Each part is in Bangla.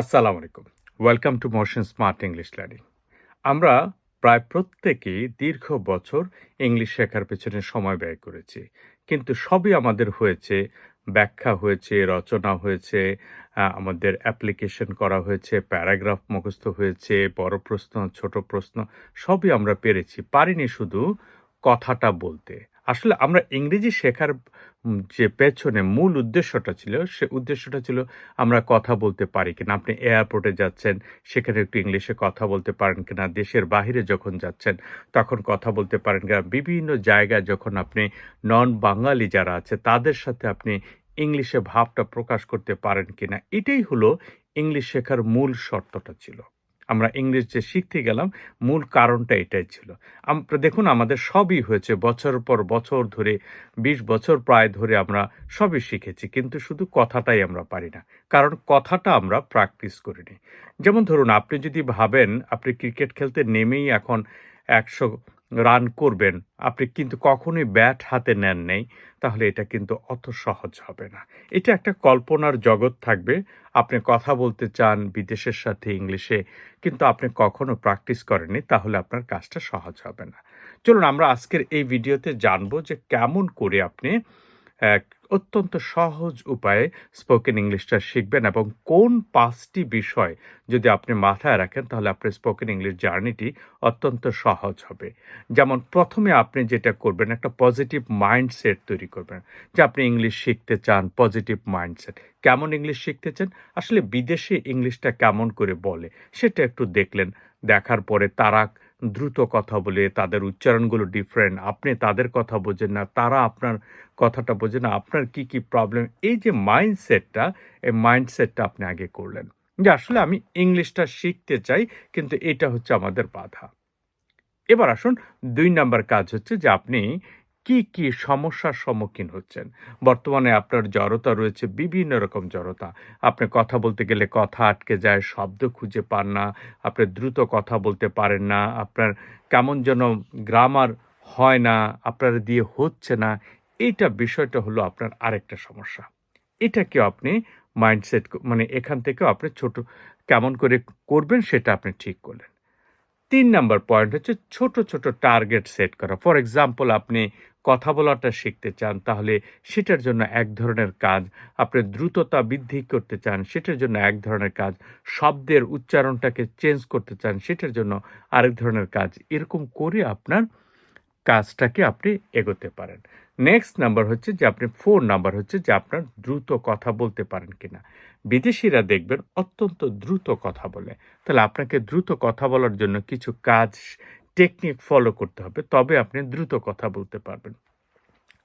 আসসালামু আলাইকুম। Welcome to motion smart English learning আমরা প্রায় প্রত্যেকেই দীর্ঘ বছর ইংলিশ শেখার পেছনে সময় ব্যয় করেছি। কিন্তু সবই আমাদের হয়েছে, ব্যাখ্যা হয়েছে, রচনা হয়েছে আমাদের অ্যাপ্লিকেশন করা হয়েছে প্যারাগ্রাফ মুখস্থ হয়েছে, বড় প্রশ্ন, ছোট প্রশ্ন, সবই আমরা পেরেছি। পারিনি শুধু কথাটা বলতে। আসলে আমরা ইংরেজি শেখার যে পেছনে মূল উদ্দেশ্যটা ছিল, সে উদ্দেশ্যটা ছিল আমরা কথা বলতে পারি কিনা। আপনি এয়ারপোর্টে যাচ্ছেন, সেখানে একটু ইংলিশে কথা বলতে পারেন কিনা। দেশের বাইরে যখন যাচ্ছেন, তখন কথা বলতে পারেন কিনা। বিভিন্ন জায়গায় যখন আপনি নন বাঙালি যারা আছে, তাদের সাথে আপনি ইংলিশে ভাবটা প্রকাশ করতে পারেন কিনা। এটাই হলো ইংলিশ শেখার মূল শর্তটা ছিল। আমরা ইংলিশ যে শিখতে গেলাম, মূল কারণটা এটাই ছিল। আমরা দেখুন আমাদের সবই হয়েছে, বছর পর বছর ধরে, বিশ বছর প্রায় ধরে আমরা সবই শিখেছি, কিন্তু শুধু কথাটাই আমরা পারি না, কারণ কথাটা আমরা প্র্যাকটিস করিনি যেমন ধরুন, আপনি যদি ভাবেন, আপনি ক্রিকেট খেলতে নেমেই এখন একশো রান করবেন। আপনি কিন্তু কখনোই ব্যাট হাতে নেন নেই, তাহলে এটা কিন্তু অত সহজ হবে না। এটা একটা কল্পনার জগৎ থাকবে। আপনি কথা বলতে চান বিদেশের সাথে ইংলিশে, কিন্তু আপনি কখনো প্র্যাকটিস করেননি, তাহলে আপনার কাজটা সহজ হবে না। চলুন, আমরা আজকের এই ভিডিওতে জানব যে কেমন করে আপনি এক অত্যন্ত সহজ উপায়ে স্পোকেন ইংলিশটা শিখবেন এবং কোন পাঁচটি বিষয় যদি আপনি মাথায় রাখেন, তাহলে আপনার স্পোকেন ইংলিশ জার্নিটি অত্যন্ত সহজ হবে। যেমন প্রথমে আপনি যেটা করবেন, একটা পজিটিভ মাইন্ডসেট তৈরি করবেন যে আপনি ইংলিশ শিখতে চান পজিটিভ মাইন্ডসেট কেমন ইংলিশ শিখতে চান? আসলে বিদেশে ইংলিশটা কেমন করে বলে, সেটা একটু দেখলেন। দেখার পরে তারা দ্রুত কথা বলে তাদের উচ্চারণগুলো ডিফারেন্ট আপনি তাদের কথা বোঝেন না, তারা আপনার কথাটা বোঝেন না, আপনার কি কি প্রবলেম এই যে মাইন্ডসেটটা এই মাইন্ডসেটটা আপনি আগে করলেন। যে আসলে আমি ইংলিশটা শিখতে চাই, কিন্তু এটা হচ্ছে আমাদের বাধা। এবার আসুন, দুই নাম্বার কাজ হচ্ছে যে আপনি কি কি সমস্যার সম্মুখীন হচ্ছেন? বর্তমানে আপনার জড়তা রয়েছে বিভিন্ন রকম জড়তা। আপনি কথা বলতে গেলে কথা আটকে যায়, শব্দ খুঁজে পান না, আপনি দ্রুত কথা বলতে পারেন না, আপনার কেমন যেন গ্রামার হয় না, আপনার দিয়ে হচ্ছে না, এইটা বিষয়টা হলো আপনার আরেকটা সমস্যা। এটাকেও আপনি মাইন্ডসেট মানে এখান থেকেও আপনি ছোট, কেমন করে করবেন সেটা আপনি ঠিক করলেন। তিন নম্বর পয়েন্ট হচ্ছে ছোট ছোট টার্গেট সেট করা। ফর এক্সাম্পল আপনি কথা বলাটা শিখতে চান, তাহলে সেটার জন্য এক ধরনের কাজ, আপনি দ্রুততা বৃদ্ধি করতে চান, সেটার জন্য এক ধরনের কাজ, শব্দের উচ্চারণটাকে চেঞ্জ করতে চান, সেটার জন্য আরেক ধরনের কাজ, এরকম করে আপনার কাজটাকে আপনি এগোতে পারেন। নেক্সট নাম্বার হচ্ছে যে আপনি ফোর নাম্বার হচ্ছে যে আপনার দ্রুত কথা বলতে পারেন কিনা। বিদেশিরা দেখবেন অত্যন্ত দ্রুত কথা বলে। তাহলে আপনাকে দ্রুত কথা বলার জন্য কিছু কাজ টেকনিক ফলো করতে হবে, তবে আপনি দ্রুত কথা বলতে পারবেন।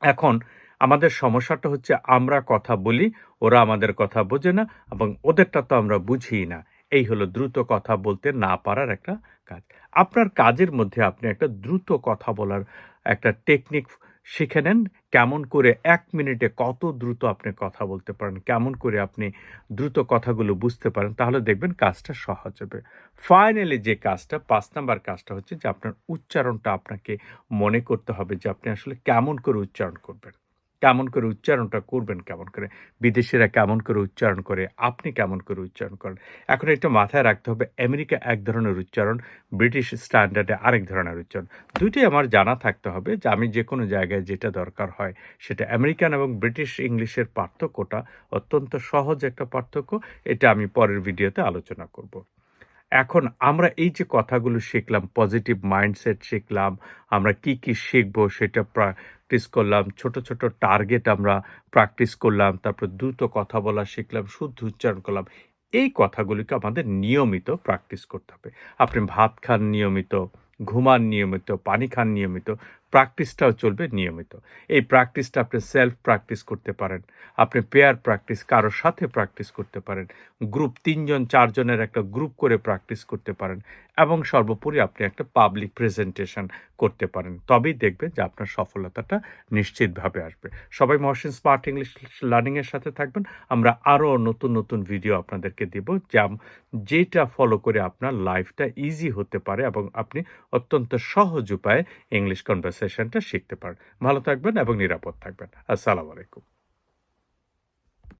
এখন আমাদের সমস্যাটা হচ্ছে আমরা কথা বলি, ওরা আমাদের কথা বোঝে না এবং ওদেরটা তো আমরা বুঝি না। এই হলো দ্রুত কথা বলতে না পারার একটা কাজ। আপনার কাজের মধ্যে আপনি একটা দ্রুত কথা বলার একটা টেকনিক শিখে নেন কেমন করে এক মিনিটে কত দ্রুত আপনি কথা বলতে পারেন, কেমন করে আপনি দ্রুত কথাগুলো বুঝতে পারেন, তাহলে দেখবেন কাজটা সহজ হবে। ফাইনালি যে কাজটা, পাঁচ নাম্বার কাজটা হচ্ছে যে আপনার উচ্চারণটা আপনাকে মনে করতে হবে যে আপনি আসলে কেমন করে উচ্চারণ করবেন। কেমন করে উচ্চারণটা করবেন কেমন করে, বিদেশিরা কেমন করে উচ্চারণ করে, আপনি কেমন করে উচ্চারণ করেন? এখন এটা মাথায় রাখতে হবে, আমেরিকা এক ধরনের উচ্চারণ, ব্রিটিশ স্ট্যান্ডার্ডে আরেক ধরনের উচ্চারণ। দুইটাই আমার জানা থাকতে হবে যে আমি যে কোনো জায়গায় যেটা দরকার হয়, সেটা আমেরিকান এবং ব্রিটিশ ইংলিশের পার্থক্যটা, অত্যন্ত সহজ একটা পার্থক্য, এটা আমি পরের ভিডিওতে আলোচনা করব। এখন আমরা এই যে কথাগুলো শিখলাম পজিটিভ মাইন্ডসেট শিখলাম, আমরা কি কি শিখব সেটা প্র্যাকটিস করলাম, ছোট ছোট টার্গেট আমরা প্র্যাকটিস করলাম, তারপর দ্রুত কথা বলা শিখলাম, শুদ্ধ উচ্চারণ করলাম। এই কথাগুলিকে আমাদের নিয়মিত প্র্যাকটিস করতে হবে। আপনি ভাত খান নিয়মিত, ঘুমান নিয়মিত, পানি খান নিয়মিত প্র্যাকটিসটাও চলবে নিয়মিত। এই প্র্যাকটিসটা আপনি সেলফ প্র্যাকটিস করতে পারেন, আপনি পেয়ার প্র্যাকটিস কারোর সাথে প্র্যাকটিস করতে পারেন গ্রুপ তিনজন, চারজনের একটা গ্রুপ করে প্র্যাকটিস করতে পারেন এবং সর্বোপরি আপনি একটা পাবলিক প্রেজেন্টেশন করতে পারেন। তবেই দেখবেন যে আপনার সফলতাটা নিশ্চিতভাবে আসবে। সবাই মহসিন স্মার্ট ইংলিশ লার্নিংয়ের সাথে থাকবেন। আমরা আরও নতুন নতুন ভিডিও আপনাদেরকে দেব, যা যেটা ফলো করে আপনার লাইফটা ইজি হতে পারে এবং আপনি অত্যন্ত সহজ উপায়ে ইংলিশ কনভারসেশনটা শিখতে পারেন ভালো থাকবেন এবং নিরাপদ থাকবেন। আসসালামু আলাইকুম।